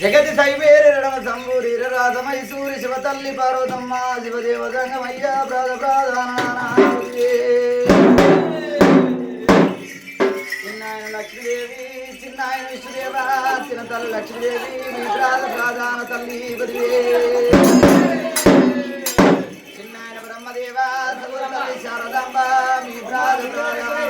జగతి సైవేరి రడమ సంబూరి రాధ శివ తల్లి పార్వతమ్మ శివదేవ సంగమయ్య ప్రాధ చిన్నాయన లక్ష్మీదేవి చిన్నాయన విష్ణుదేవ చిన్న తల్లి లక్ష్మీదేవి మీ ప్రాధ ప్రాధాన తల్లి బదివే చిన్నాయన బ్రహ్మదేవ సగుణ శారదాంబ మీ ప్రాధ ప్రాధాన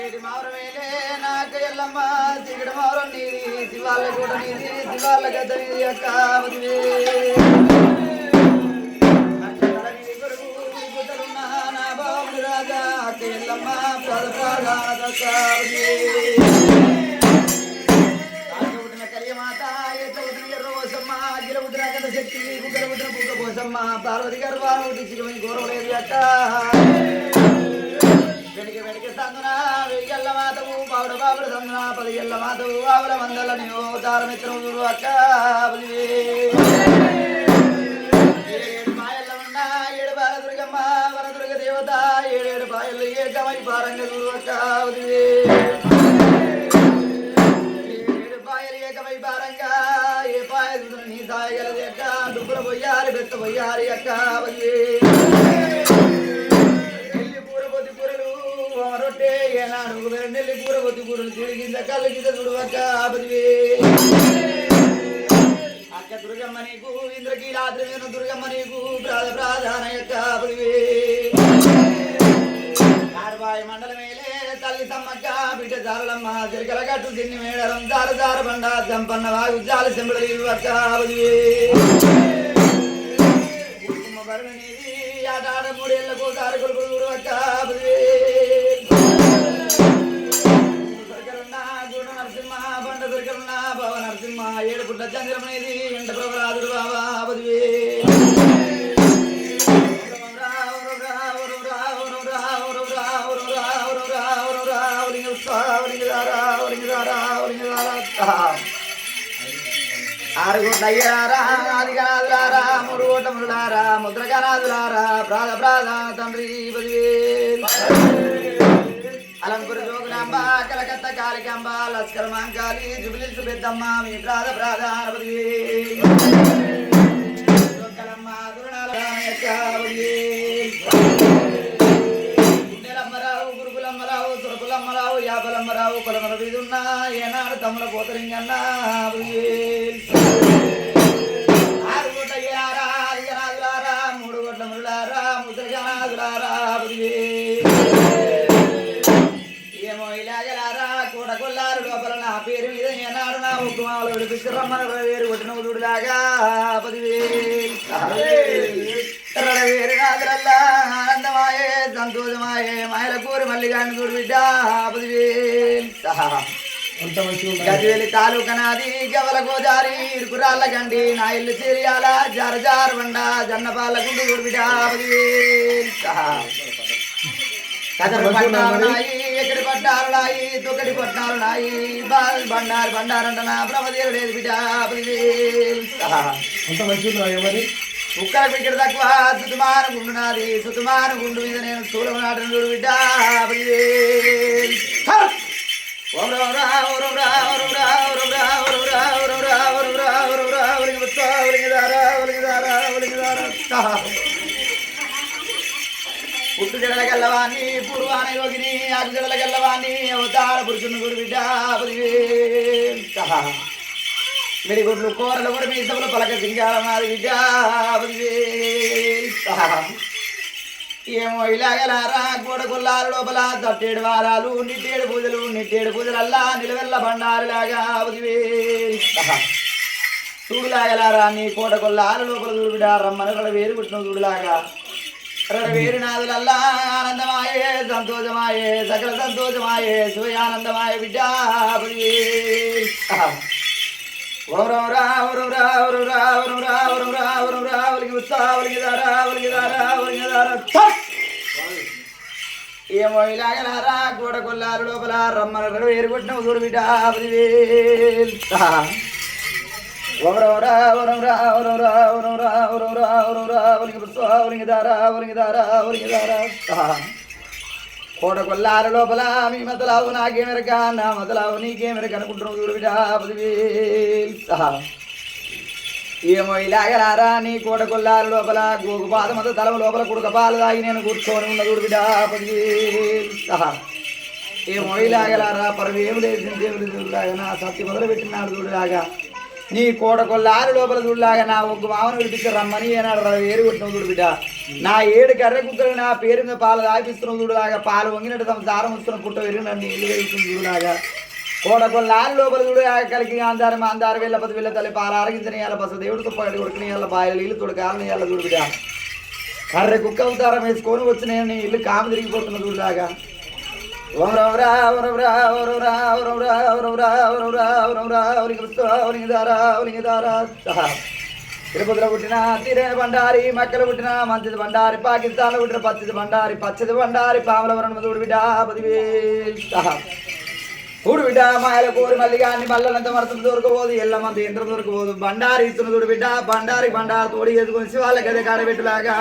తల్లి మావరమేలే నాక ఎల్లమ్మ దిగడ మావరం నీది. శివాళ్ళ కూడా నీది శివాళ్ళ గద్ద నీది అక్క అక్క ఎల్లమ్మ శక్తి పార్వతి గారు గౌరవలేదు అట్ట వెనక వెనక సందున వెయ్యల్ల మాతవు బావుడ బావుడ పది ఎల్ల మాతవు ఆవుల మందల నీవు తారమిత్రము అక్క ఏడేడు ఏడు ఏడేడు పాయలు ఏకమై పారంగ అక్క ఏడు పాయలు ఏకమై పారంగా ఏ పాయ నీ సాయగలది అక్క దుబ్బుల పొయ్యారి బెత్త పొయ్యారి అక్క ఏనాడు నెల్లి కూర పొద్దు కూరలు తిరిగింద కళ్ళు కింద తుడువక్క ఆపదివే అక్క దుర్గమ్మ నీకు ఇంద్రకీలాద్రమైన దుర్గమ్మ నీకు ప్రాధ ప్రాధాన యొక్క ఆపదివే ఆడబాయి మండలమేలే తల్లి సమ్మక్క బిడ్డ జారలమ్మ చిరకల గట్టు తిన్ని మేడలం జార జార బండ జంపన్న వాగు జాల చెంబడలు అక్క ఆపదివే కుటుంబ భరణిది ఆటాడ మూడేళ్ళకు ఒకసారి కొడుకులు బండ దొరకరున్న బావ నరసింహ ఏడు పుట్ట ఎండ ప్రభరాజుడు బాబా బుదివే. ఆరు కోట్ల అయ్యారా ఆది గణాదులారా ప్రాధ తండ్రి పదివే అలంకుర జోగులాంబ కలకత్త కాళికాంబ లస్కర్ మాంకాళి జుబిలి సుబిద్దమ్మ మీ ప్రాధ ప్రాధాన పదివేలు జోకలమ్మ గురుకులమ్మరావు యాపలమ్మరావు కొలమల వీధున్నా ఏనాడు తమ్ముల పోతరింగన్న ఏనాడు నా ఉక్కుమాలు విడిపిస్తురమ్మన వేరు కొట్టిన ఉదుడులాగా పదివేలు వేరు నాదులల్లా ఆనందమాయే సంతోషమాయే మాయల కూర మల్లిగాని చూడు బిడ్డ పదివేలు. గజవేలి తాలూకా నాది గవల గోదారి ఇరుకురాళ్ళ గండి నా ఇల్లు చేరియాల జార జార బండ జన్నపాల గుండు చూడు బిడ్డ పదివేలు కదరు పట్టాలున్నాయి ఎక్కడి పట్టాలున్నాయి తొక్కడి పట్టాలున్నాయి బాల్ బండారు బండారంట నా బ్రహ్మదేవుడేది బిడ్డ పదివేలు అంత మంచిగా కుక్కల పిక్కడి తక్కువ సుతుమాన గుండు నాది సుతుమాన గుండు మీద నేను స్థూలం నాటను చూడు బిడ్డ ఓం రాం రా, ఓం రాం రా, ఓం రాం పుట్టు జడల గల్లవాణి పూర్వాన యోగిని ఆకు జడల గల్లవాణి అవతార పురుషుని గురు బిడ్డ పదివేలు మిడిగుడ్లు కూరలు కూడా మీ ఇద్దరు పలక సింగారం నాది ఏమో ఇలాగలారా గోడ లోపల తట్టేడు వారాలు నిట్టేడు పూజలు నిట్టేడు పూజలల్లా నిలవెల్ల బండారులాగా చూడులాగలారా నీ కోట కొల్లారు లోపల చూడుబిడ రమ్మని కూడా వేరు పుట్టిన చూడులాగా. రడ వేరు నాదులల్లా ఆనందమాయే సంతోషమాయే సకల సంతోషమాయే శివయానందమాయ బిడ్డ పదివేలు ఓరం రా ఓరం రా ఓరం రా ఓరం రా ఓరం రా ఓరం రా ఒలిగి ఉత్సా ఒలిగి దారా ఒలిగి దారా ఒలిగి దారా ఛట్! ఏమో ఇలాగలారా గోడ కొల్లారు లోపల రమ్మన రెండు వేరు కొట్టిన చూడు బిడ్డ కోట కొల్లార లోపల మీ మతలావు నాకేమెరక నా మతలావు నీకేమెరక అనుకుంటున్నావు చూడు బిడా పదివేలు సహా ఏమో ఇలాగలారా నీ కోట కొల్లార లోపల గోగు పాదమత తలమ లోపల కుడుక పాలు తాగి నేను కూర్చొని ఉన్న చూడు బిడ్డ సహా ఏమో ఇలాగలారా పరవేము లేదు చూడలాగా నా సత్తి మొదలు పెట్టినాడు చూడులాగా నీ కోడకొల్ల లోపల చూడలాగా నా ఒక్క మామను విడిపించి రమ్మని ఏనాడు ఏరు కొట్టిన చూడు బిడ్డ. నా ఏడు కర్ర కుక్కలు నా పేరు మీద పాలు దాపిస్తున్నావు చూడలాగా. పాలు వంగినట్టు తమ దారం వస్తున్న పుట్ట వెరిగి నన్ను ఇల్లు వేస్తుంది చూడలాగా. కోడకొల్ల కొల్లారు లోపల చూడలాగా కలిగి అందారం అందారు వెళ్ళ పది వెళ్ళ తల్లి పాలు ఆరగించని వాళ్ళ బస దేవుడితో తుప్పగడి ఉడికిన వాళ్ళ ఇల్లు నీళ్ళు తుడకాలని వాళ్ళ చూడు బిడ్డ. కర్రె కుక్క అవతారం వేసుకొని వచ్చిన ఇల్లు కాము తిరిగిపోతున్న చూడలాగా తిరుపతిలో పుట్టిన తిరే బండారి మక్కలు పుట్టిన మంచిది బండారి పాకిస్తాన్లో పుట్టిన పచ్చిది బండారి పచ్చిది బండారి పాములవరం చూడు బిడ్డ పదివేలు సహా బిడ్డ మాయల కోరి మల్లిగా అన్ని మల్లలంత మరతం దొరకబోదు ఎల్లమంత యంత్రం దొరకబోదు బండారి ఇస్తున్న చూడు బిడ్డ బండారి బండారు తోడి వేసుకొని శివాల గదే కాడబెట్టులాగా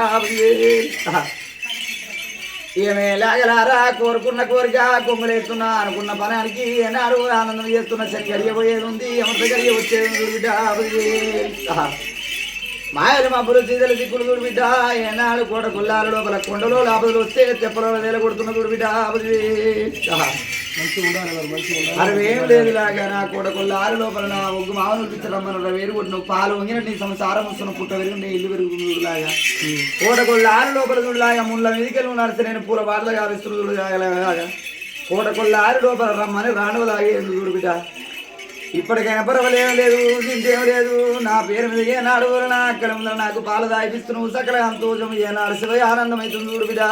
ఏమేలాగలారా కోరుకున్న కోరిక కొమ్మలేస్తున్నా అనుకున్న పనానికి ఏనాడు ఆనందం చేస్తున్న శని గడియబోయేది ఉంది అమృత గడియ వచ్చేది మాయలు మబ్బులు చీదలు దిక్కులు చూడబిడ్డ ఏనాడు కూడా గుల్లాలు లోపల కొండలో లోపల వస్తే తెప్పలో నేల కొడుతున్న చూడబిడ్డ అరవేం లేదు లాగా నా కోట గుల్లాల లోపల నా ఒగ్గు మామూలు పిచ్చరమ్మను వేరు కొట్టిన పాలు వంగిన నీ సంసారం వస్తున్న పుట్ట పెరిగిన నీ ఇల్లు పెరుగుతుందిలాగా కోట గుల్లాల లోపల చూడలాగా ముళ్ళ వెదికలు నడిచి నేను పూల బాధలు కావిస్తున్న చూడలాగా కోట గుల్లాల లోపల రమ్మని రాణువలాగే చూడబిడ్డ ఇప్పటికైనా పర్వాలేం లేదు తింటేం లేదు. నా పేరు మీద ఏనాడు నా అక్కడ నాకు పాలు దాయిపిస్తున్నావు సకల సంతోషం ఏనాడు శివ ఆనందమైతుంది చూడు బిడా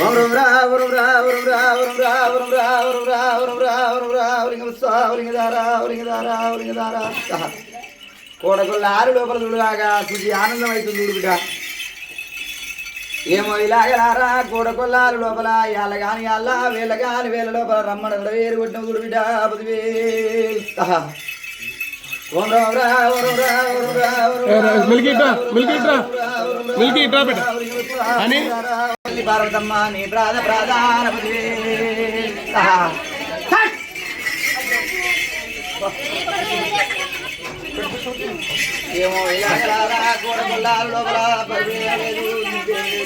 ఓం రావరం రావరం రావరం రావరం రావరం రావరం రావరం రావలింగ స్వావలింగ దారా ఒలింగ దారా ఒలింగ దారా కోడకుళ్ళ ఆరు లోపల చూడుగాగా చూసి ఆనందం చూడు బిడ్డ ఏమో ఇలా ఎలారా గోడకొల్లాలు లోపల ఇలా గాని అల్లా వీళ్ళ గాని వీళ్ళ లోపల రమ్మడ వేరు కొట్టిన గుడి బిడ్డ పార్వతమ్మ ఏమో ఇలా గోడకొల్లాలు లోపల